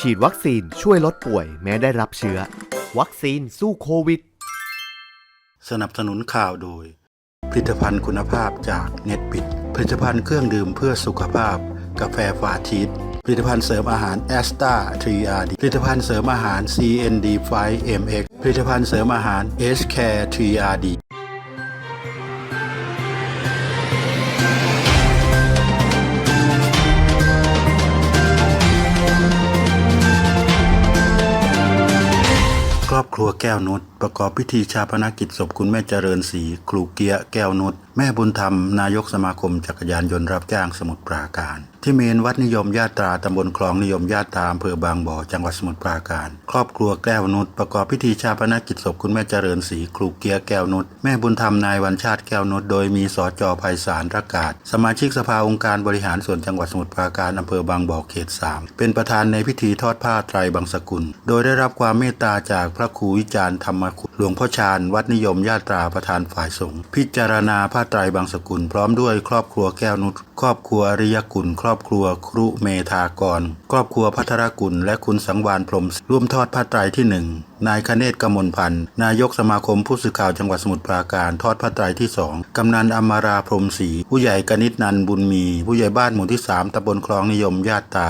ฉีดวัคซีนช่วยลดป่วยแม้ได้รับเชื้อ วัคซีนสู้โควิด สนับสนุนข่าวโดย ผลิตภัณฑ์คุณภาพจากเน็ตบิดผลิตภัณฑ์เครื่องดื่มเพื่อสุขภาพ กาแฟฟาชีสผลิตภัณฑ์เสริมอาหารแอสตาทรีอาร์ดผลิตภัณฑ์เสริมอาหาร CND 5 MX ผลิตภัณฑ์เสริมอาหาร S Care 3RD ครัวแก้วนุชประกอบพิธีชาปนกิจศพคุณแม่เจริญศรีครูเกียแก้วนุชแม่บุญธรรมนายกสมาคมจักรยานยนต์รับจ้างสมุทรปราการ ที่เมนวัดนิยมญาตราตำบลคลองนิยมญาตราอำเภอบางบ่อจังหวัดสมุทรปราการ ครอบครัวแก้วนุชประกอบพิธีชาปนกิจศพคุณแม่เจริญศรีครูเกียแก้วนุชแม่บุญธรรมนายวันชาติแก้วนุชโดยมีสจไพศาลรักาศ สมาชิกสภาองค์การบริหารส่วนจังหวัดสมุทรปราการอำเภอบางบ่อเขตสามเป็นประธานในพิธีทอดผ้าไตรบางสกุล โดยได้รับความเมตตาจากพระครูวิจารณ์ธรรมคุณหลวงพ่อชาญวัดนิยมญาตราประธานฝ่ายสงฆ์พิจารณาผ้าไตรบางสกุล พร้อมด้วยครอบครัวแก้วนุชครอบครัวอริยกุลครอบครัวครุเมธากร ครอบครัวพัทรกุลและคุณสังวานพรมร่วมทอดผ้าไตรที่หนึ่งนายคเนศกมลพันธ์ นายกสมาคมผู้สื่อข่าวจังหวัดสมุทรปราการ ทอดผ้าไตรที่สองกำนันอมราพรมศรี ผู้ใหญ่กนิษนันบุญมี ผู้ใหญ่บ้านหมู่ที่สามตำบลคลองนิยมญาติตา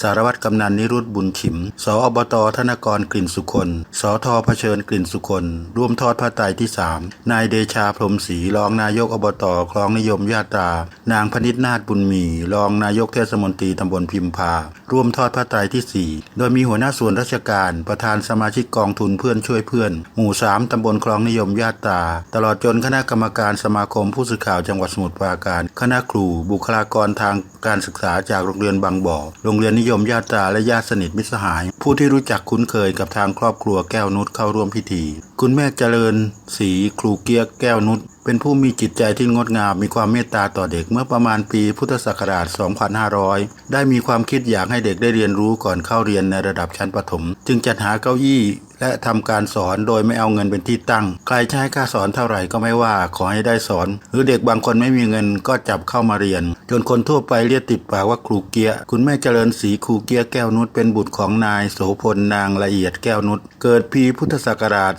สารวัตรกำนันนิรุตบุญฉิม สอบตธนกรกลิ่นสุคนสอทอเผชิญกลิ่นสุคนร่วมทอดผ้าไตรที่สามนายเดชาพรมศรีรองนายกอบตคลองนิยมญาตรานางพนิษนาถบุญมี รองนายกเทศมนตรีตำบลพิมพา ร่วมทอดผ้าไตรที่สี่โดยมีหัวหน้าส่วนราชการประธานสมาชิกกองทุนเพื่อนช่วยเพื่อน หมู่สามตำบลคลองนิยมญาตา ตลอดจนคณะกรรมการสมาคมผู้สื่อข่าวจังหวัดสมุทรปราการ คณะครู บุคลากรทางการศึกษาจากโรงเรียนบางบ่อ โรงเรียนนิยมญาตาและญาติสนิทมิตรสหาย ผู้ที่รู้จักคุ้นเคยกับทางครอบครัวแก้วนุชเข้าร่วมพิธี คุณแม่เจริญศรีครูเกียกแก้วนุช เป็นผู้มีจิตใจที่งดงาม มีความเมตตาต่อเด็กเมื่อประมาณปีพุทธศักราช 2500 ได้มีความคิดอยากให้เด็กได้เรียนรู้ก่อนเข้าเรียนในระดับชั้นประถม จึงจัดหาเก้าอี้ และทำการสอนโดยไม่เอาเงินเป็นที่ตั้ง ใครจะให้ค่าสอนเท่าไหร่ก็ไม่ว่าขอให้ได้สอน หรือเด็กบางคนไม่มีเงินก็จับเข้ามาเรียน จนคนทั่วไปเรียกติดปากว่าครูเกียคุณแม่เจริญศรีครูเกียแก้วนุชเป็นบุตรของนายโสพลนางละเอียดแก้วนุชเกิดปีพุทธศักราช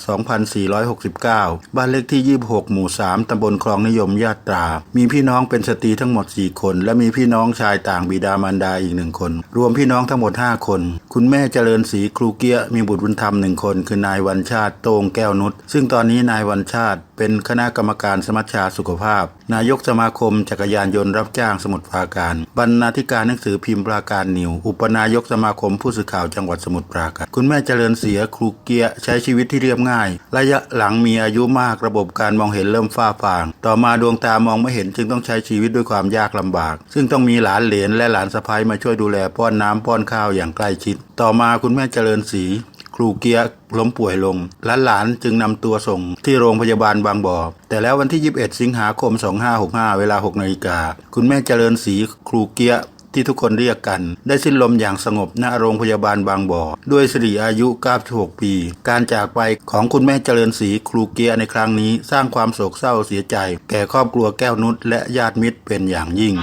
2469 บ้านเลขที่ 26 หมู่ 3 ตำบลคลองนิยมญาตรา มีพี่น้องเป็นสตรีทั้งหมด 4 คน และมีพี่น้องชายต่างบิดามารดาอีกหนึ่งคน รวมพี่น้องทั้งหมด 5 คน คุณแม่เจริญศรีครูเกียมีบุตรบุญธรรมหนึ่งคนคือนายวันชาติโต้งแก้วนุชซึ่งตอนนี้นายวันชาติเป็นคณะกรรมการสมัชชาสุขภาพ นายกสมาคมจักรยานยนต์รับจ้างสมุทรปราการ บรรณาธิการหนังสือพิมพ์ปราการนิว อุปนายกสมาคมผู้สื่อข่าวจังหวัดสมุทรปราการ คุณแม่เจริญเสียครูเกียใช้ชีวิตที่เรียบง่าย ระยะหลังมีอายุมากระบบการมองเห็นเริ่มฝ้าฟาง ต่อมาดวงตามองไม่เห็นจึงต้องใช้ชีวิตด้วยความยากลำบาก ซึ่งต้องมีหลานเหลนและหลานสะพ้ายมาช่วยดูแลป้อนน้ำป้อนข้าวอย่างใกล้ชิด ต่อมาคุณแม่เจริญศรี ครูเกียร์ล้มป่วยลงหลานๆจึงนำตัวส่งที่โรงพยาบาลบางบ่อ แต่แล้ววันที่ 21 สิงหาคม 2565 เวลา6นาฬิกา คุณแม่เจริญศรีครูเกียร์ที่ทุกคนเรียกกัน ได้สิ้นลมอย่างสงบณโรงพยาบาลบางบ่อ ด้วยสิริอายุ 96 ปี การจากไปของคุณแม่เจริญศรีครูเกียร์ในครั้งนี้ สร้างความโศกเศร้าเสียใจ แก่ครอบครัวแก้วนุชและญาติมิตรเป็นอย่างยิ่ง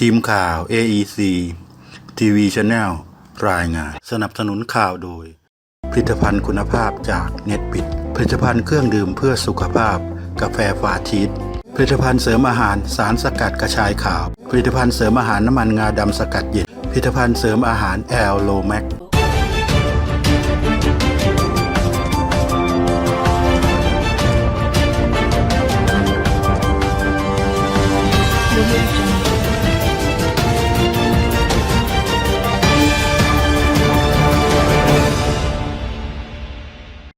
ทีมข่าว AEC TV Channel รายงาน สนับสนุนข่าวโดย ผลิตภัณฑ์คุณภาพจากเน็ตบิด ผลิตภัณฑ์เครื่องดื่มเพื่อสุขภาพ กาแฟฟาชีสผลิตภัณฑ์เสริมอาหารสารสกัดกระชายขาว ผลิตภัณฑ์เสริมอาหารน้ำมันงาดำสกัดเย็น ผลิตภัณฑ์เสริมอาหารแอลโลแมก